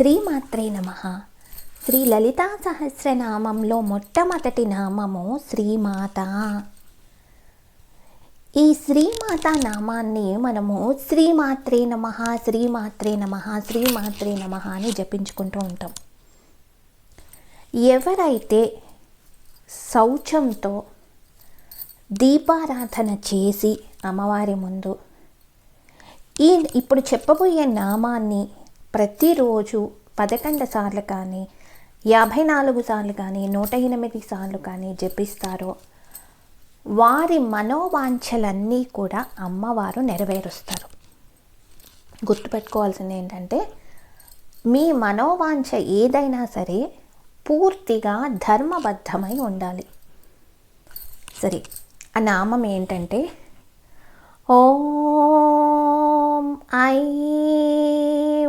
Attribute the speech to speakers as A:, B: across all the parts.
A: శ్రీమాత్రే నమ. శ్రీ లలితా సహస్రనామంలో మొట్టమొదటి నామము శ్రీమాత. ఈ శ్రీమాత నామాన్ని మనము శ్రీమాత్రే నమ శ్రీమాత్రే నమ శ్రీమాత్రే నమ అని జపించుకుంటూ ఉంటాం. ఎవరైతే శౌచంతో దీపారాధన చేసి అమ్మవారి ముందు ఈ ఇప్పుడు చెప్పబోయే నామాన్ని ప్రతిరోజు పదకొండు సార్లు కానీ యాభై నాలుగు సార్లు కానీ నూట ఎనిమిది సార్లు కానీ జపిస్తారో వారి మనోవాంఛలన్నీ కూడా అమ్మవారు నెరవేరుస్తారు. గుర్తుపెట్టుకోవాల్సింది ఏంటంటే మీ మనోవాంఛ ఏదైనా సరే పూర్తిగా ధర్మబద్ధమై ఉండాలి. సరే ఆ నామం ఏంటంటే ఓం ఐ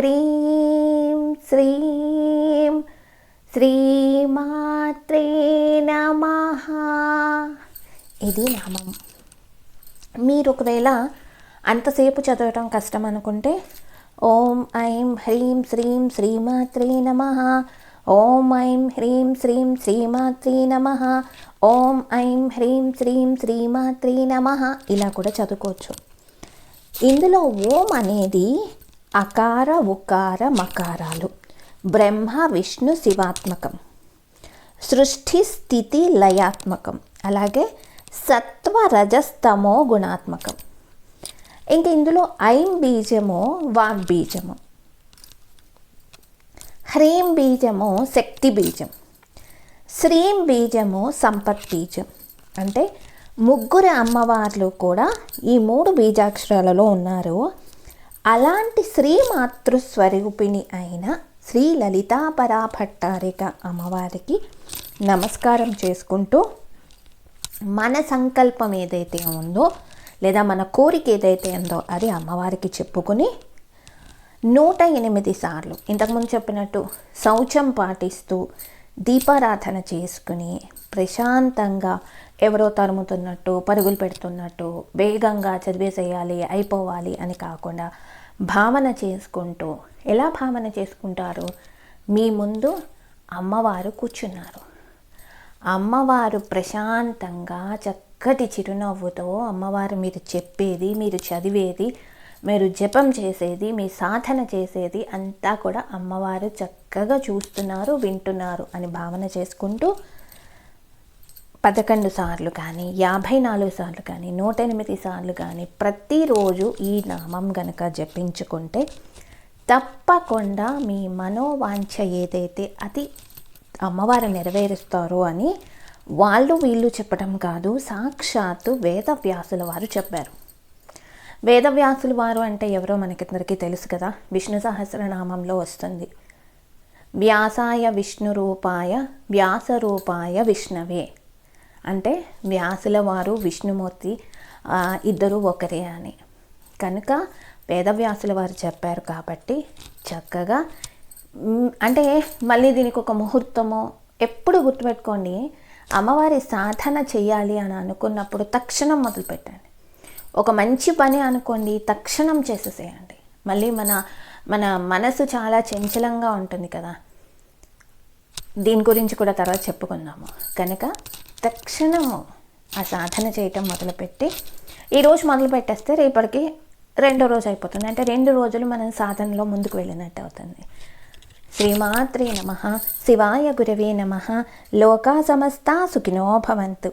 A: హ్రీం శ్రీం శ్రీమాత్రే నమ. ఇది నామం. మీరు ఒకవేళ అంతసేపు చదవటం కష్టం అనుకుంటే ఓం ఐం హ్రీం శ్రీం శ్రీమాత్రే నమ. ఓం ఐం హ్రీం శ్రీం శ్రీమాత్రే నమ. ఓం ఐం హ్రీం శ్రీం శ్రీమాత్రే నమ. ఇలా కూడా చదువుకోవచ్చు. ఇందులో ఓం అనేది అకార ఉకార మకారాలు. బ్రహ్మ విష్ణు శివాత్మకం. సృష్టి స్థితి లయాత్మకం. అలాగే సత్వ రజస్తమో గుణాత్మకం. ఇంక ఇందులో ఐం బీజము వాగ్బీజము హ్రీం బీజము శక్తి బీజం. శ్రీం బీజము సంపత్ బీజం. అంటే ముగ్గురు అమ్మవార్లు కూడా ఈ మూడు బీజాక్షరాలలో ఉన్నారు. అలాంటి శ్రీ మాతృస్వరూపిణి అయిన శ్రీ లలితాపరా భట్టారిక అమ్మవారికి నమస్కారం చేసుకుంటూ మన సంకల్పం ఏదైతే ఉందో లేదా మన కోరిక ఏదైతే ఉందో అది అమ్మవారికి చెప్పుకొని నూట ఎనిమిది సార్లు ఇంతకుముందు చెప్పినట్టు శౌచం పాటిస్తూ దీపారాధన చేసుకుని ప్రశాంతంగా ఎవరో తరుముతున్నట్టు పరుగులు పెడుతున్నట్టు వేగంగా చదివేసేయాలి అయిపోవాలి అని కాకుండా భావన చేసుకుంటూ ఎలా భావన చేసుకుంటారు? మీ ముందు అమ్మవారు కూర్చున్నారు. అమ్మవారు ప్రశాంతంగా చక్కటి చిరునవ్వుతో అమ్మవారు మీరు చెప్పేది మీరు చదివేది మీరు జపం చేసేది మీ సాధన చేసేది అంతా కూడా అమ్మవారు చక్కగా చూస్తున్నారు వింటున్నారు అని భావన చేసుకుంటూ పదకొండు సార్లు కానీ యాభై నాలుగు సార్లు కానీ నూట ఎనిమిది సార్లు కానీ ప్రతిరోజు ఈ నామం గనక జపించుకుంటే తప్పకుండా మీ మనోవాంఛ ఏదైతే అది అమ్మవారు నెరవేరుస్తారో అని వాళ్ళు వీళ్ళు చెప్పడం కాదు సాక్షాత్తు వేదవ్యాసుల వారు చెప్పారు. వేదవ్యాసుల వారు అంటే ఎవరో మనకిందరికీ తెలుసు కదా విష్ణు సహస్రనామంలో వస్తుంది. వ్యాసాయ విష్ణు రూపాయ వ్యాసరూపాయ విష్ణవే. అంటే వ్యాసుల వారు విష్ణుమూర్తి ఇద్దరు ఒకరే అని. కనుక వేదవ్యాసుల వారు చెప్పారు కాబట్టి చక్కగా అంటే మళ్ళీ దీనికి ఒక ముహూర్తము. ఎప్పుడు గుర్తుపెట్టుకోండి అమ్మవారి సాధన చేయాలి అని అనుకున్నప్పుడు తక్షణం మొదలుపెట్టండి. ఒక మంచి పని అనుకోండి తక్షణం చేసేసేయండి. మళ్ళీ మన మన మనసు చాలా చంచలంగా ఉంటుంది కదా. దీని గురించి కూడా తర్వాత చెప్పుకుందాము. కనుక తక్షణము ఆ సాధన చేయటం మొదలుపెట్టి ఈరోజు మొదలు పెట్టేస్తే రేపటికి రెండో రోజు అయిపోతుంది. అంటే రెండు రోజులు మనం సాధనలో ముందుకు వెళ్ళినట్టు అవుతుంది. శ్రీమాత్రే నమ. శివాయ గురవే నమ. లోకా సమస్తా సుఖినో భవంతు.